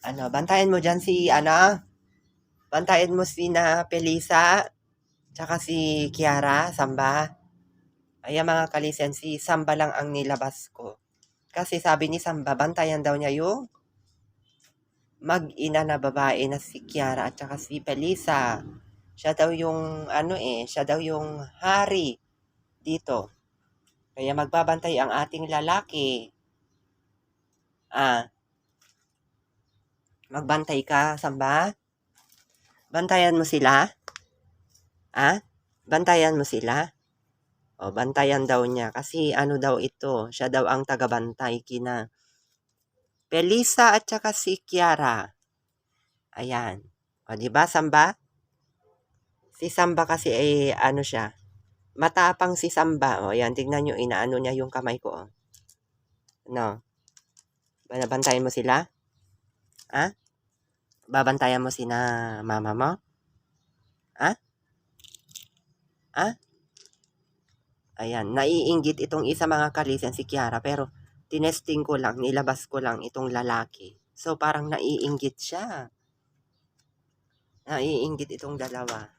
Ano, bantayan mo dyan si, ano, bantayan mo si na Pelisa, tsaka si Kiara, Samba. Ayan mga kalisen, si Samba lang ang nilabas ko. Kasi sabi ni Samba, bantayan daw niya yung mag-ina na babae na si Kiara at saka si Pelisa. Siya daw yung, ano eh, siya daw yung hari dito. Kaya magbabantay ang ating lalaki. Ah, magbantay ka, Samba? Bantayan mo sila? Ah? Bantayan mo sila? O, bantayan daw niya. Kasi ano daw ito, siya daw ang tagabantay kina Pelisa at saka si Kiara. Ayan. O, di ba, Samba? Si Samba kasi ay ano siya, matapang si Samba. O, ayan, tignan nyo, inaano niya yung kamay ko. O. No. Banabantayan mo sila? Ha? Babantayan mo si na mama mo? Ha? Ha? Ayan, naiinggit itong isa mga kalisen si Kiara pero tinesting ko lang, nilabas ko lang itong lalaki. So parang naiinggit siya. Naiinggit itong dalawa.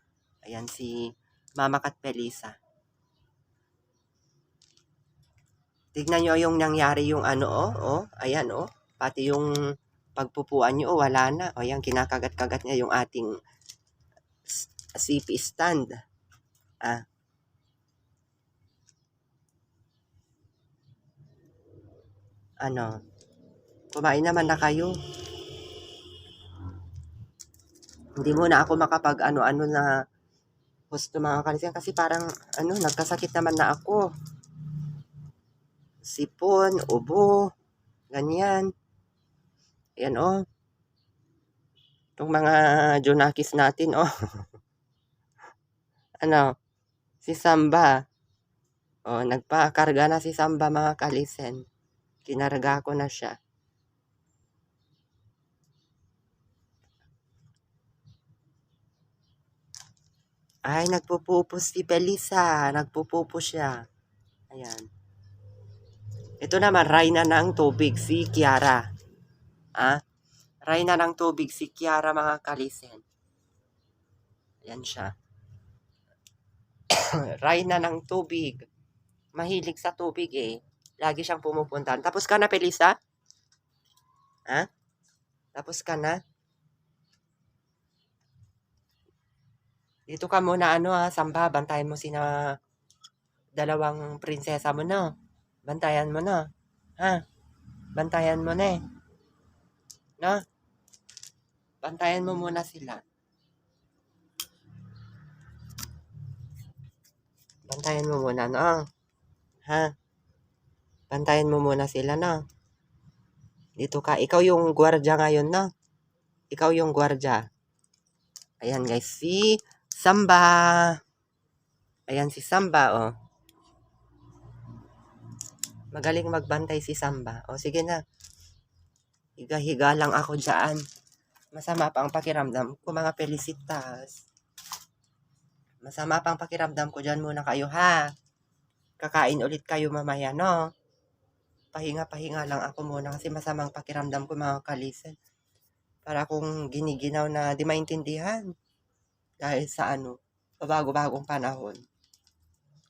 Ayan si Mama Kat Pelisa. Tignan nyo yung nangyari yung ano, oh, oh, ayan, oh. Pati yung pagpupuan nyo, oh, wala na. O, yan, kinakagat-kagat niya yung ating CP stand. Ah. Ano? Kumain naman na kayo. Hindi muna ako makapag ano-ano na gusto mga kalisiyan kasi parang ano, nagkasakit naman na ako. Sipon, ubo, ganyan. Ayan oh. Itong mga Junakis natin oh. ano, si Samba. Oh, nagpakarga na si Samba mga kalisen. Kinarga ko na siya. Ay, nagpupupo si Pelisa. Nagpupupo siya. Ayan. Ito naman, Rayna ng tubig si Kiara. Ah, Rayna ng tubig si Kiara mga kalisen. Ayan siya. Rayna ng tubig. Mahilig sa tubig eh. Lagi siyang pumupunta. Tapos ka na, Pelisa? Ha? Tapos ka na? Dito ka muna, ano ha, Samba, bantayan mo sina dalawang prinsesa mo na. Bantayan mo na. Ha? Bantayan mo na eh. No? Bantayan mo muna sila. Bantayan mo muna, no? Ha? Bantayan mo muna sila, no? Dito ka. Ikaw yung gwardya ngayon, no? Ikaw yung gwardya. Ayan, guys. Si Samba. Ayan, si Samba, oh. Magaling magbantay si Samba. O, sige na. Higa-higa lang ako dyan. Masama pa ang pakiramdam ko, mga pelisitas. Masama pa ang pakiramdam ko dyan muna kayo, ha? Kakain ulit kayo mamaya, no? Pahinga-pahinga lang ako muna kasi masamang pakiramdam ko, mga kalisen. Para akong giniginaw na di maintindihan. Dahil sa ano, bago-bagong panahon.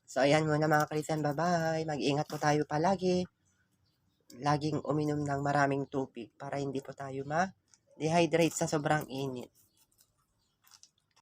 So, ayan muna mga kalisen. Bye-bye. Mag-ingat po tayo palagi. Laging uminom ng maraming tubig para hindi po tayo ma-dehydrate sa sobrang init.